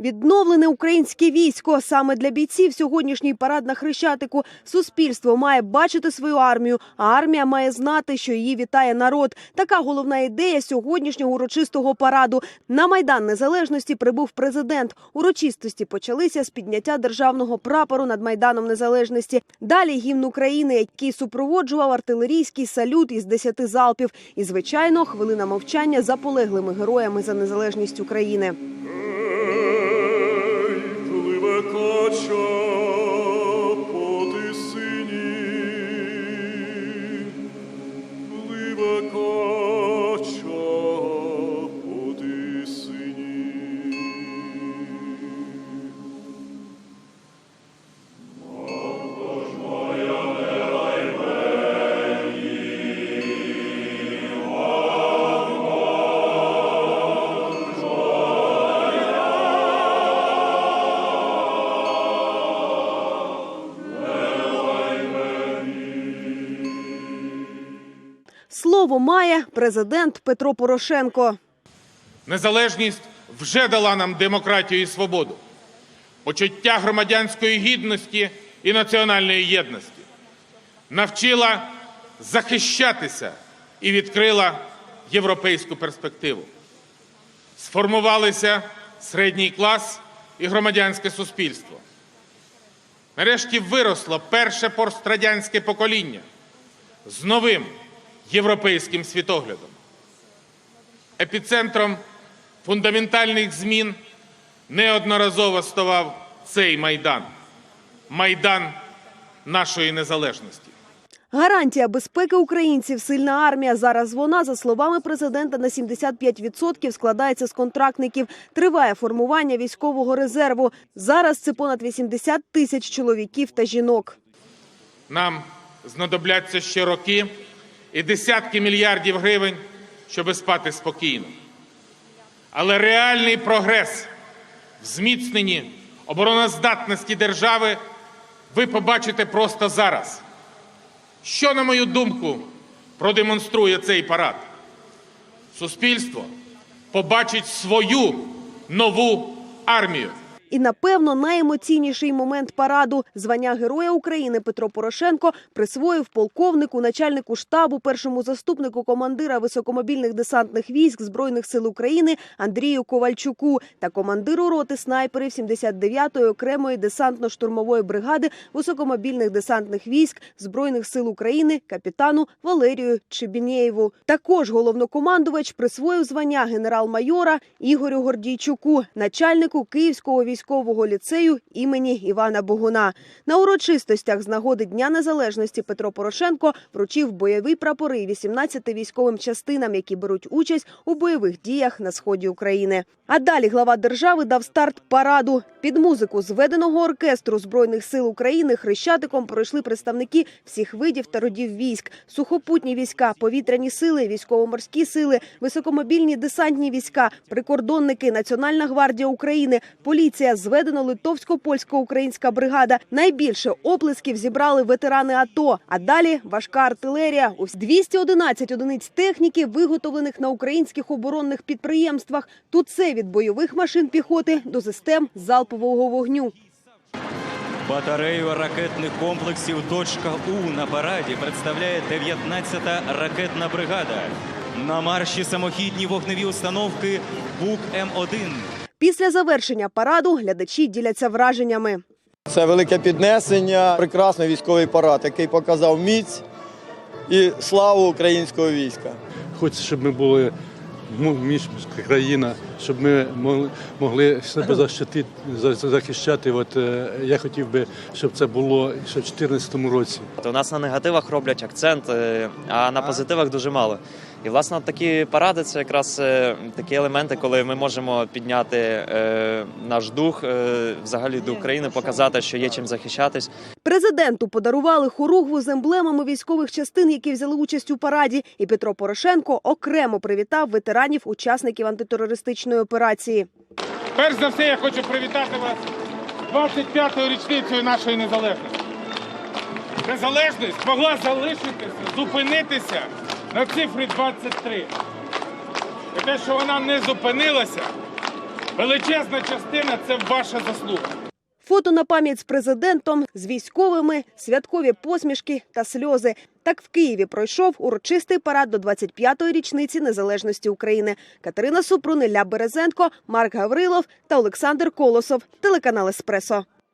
Відновлене українське військо саме для бійців сьогоднішній парад на Хрещатику. Суспільство має бачити свою армію, а армія має знати, що її вітає народ. Така головна ідея сьогоднішнього урочистого параду. На майдан незалежності прибув президент. Урочистості почалися з підняття державного прапору над майданом незалежності. Далі гімн України, який супроводжував артилерійський салют із десяти залпів. І звичайно, хвилина мовчання за полеглими героями за незалежність України. Слово має президент Петро Порошенко. Незалежність вже дала нам демократію і свободу, почуття громадянської гідності і національної єдності, навчила захищатися і відкрила європейську перспективу. Сформувалися середній клас і громадянське суспільство. Нарешті виросло перше пострадянське покоління з новим європейським світоглядом. Епіцентром фундаментальних змін неодноразово ставав цей майдан майдан нашої незалежності. Гарантія безпеки українців, сильна армія. Зараз вона, за словами президента, на 75% складається з контрактників. Триває формування військового резерву. Зараз це понад 80 тисяч чоловіків та жінок. Нам знадобляться ще роки і десятки мільярдів гривень, щоби спати спокійно. Але реальний прогрес в зміцненні обороноздатності держави ви побачите просто зараз. Що, на мою думку, продемонструє цей парад? Суспільство побачить свою нову армію. І напевно найемоційніший момент параду звання Героя України Петро Порошенко присвоїв полковнику, начальнику штабу, першому заступнику командира високомобільних десантних військ збройних сил України Андрію Ковальчуку та командиру роти снайперів 79-ї окремої десантно-штурмової бригади високомобільних десантних військ збройних сил України капітану Валерію Чебінєєву. Також головнокомандувач присвоїв звання генерал-майора Ігорю Гордійчуку, начальнику Київського військового ліцею імені Івана Богуна. На урочистостях з нагоди Дня Незалежності Петро Порошенко вручив бойові прапори 18 військовим частинам, які беруть участь у бойових діях на сході України. А далі глава держави дав старт параду. Під музику зведеного оркестру збройних сил України хрещатиком пройшли представники всіх видів та родів військ: сухопутні війська, повітряні сили, військово-морські сили, високомобільні десантні війська, прикордонники, Національна гвардія України, поліція, зведено литовсько-польсько-українська бригада. Найбільше оплесків зібрали ветерани АТО. А далі важка артилерія. Ось 211 одиниць техніки, виготовлених на українських оборонних підприємствах. Тут все від бойових машин піхоти до систем залпового вогню. Батарею ракетних комплексів «Точка У» на параді представляє 19-та ракетна бригада. На марші самохідні вогневі установки БУК М1. Після завершення параду глядачі діляться враженнями. Це велике піднесення, прекрасний військовий парад, який показав міць і славу українського війська. Хочеться, щоб ми були м- між країна, щоб ми могли себе захистити, захищати. От е, я хотів би, щоб це було ще в 2014 році. У нас на негативах роблять акцент, е, а на позитивах дуже мало. І власне от такі паради це якраз е, такі елементи, коли ми можемо підняти е, наш дух, е, взагалі до України, показати, що є чим захищатись. Президенту подарували хоругву з емблемами військових частин, які взяли участь у параді. І Петро Порошенко окремо привітав ветеранів учасників антитерористичної операції. Перш за все, я хочу привітати вас з 25-ю річницею нашої незалежності. Незалежність могла залишитися, зупинитися на цифрі 23. І те, що вона не зупинилася, Величезна частина це ваша заслуга. Фото на пам'ять з президентом, з військовими, святкові посмішки та сльози. Так в Києві пройшов урочистий парад до 25-ї річниці незалежності України. Катерина Супрун, Ілля Березенко, Марк Гаврилов та Олександр Колосов. Телеканал Еспресо.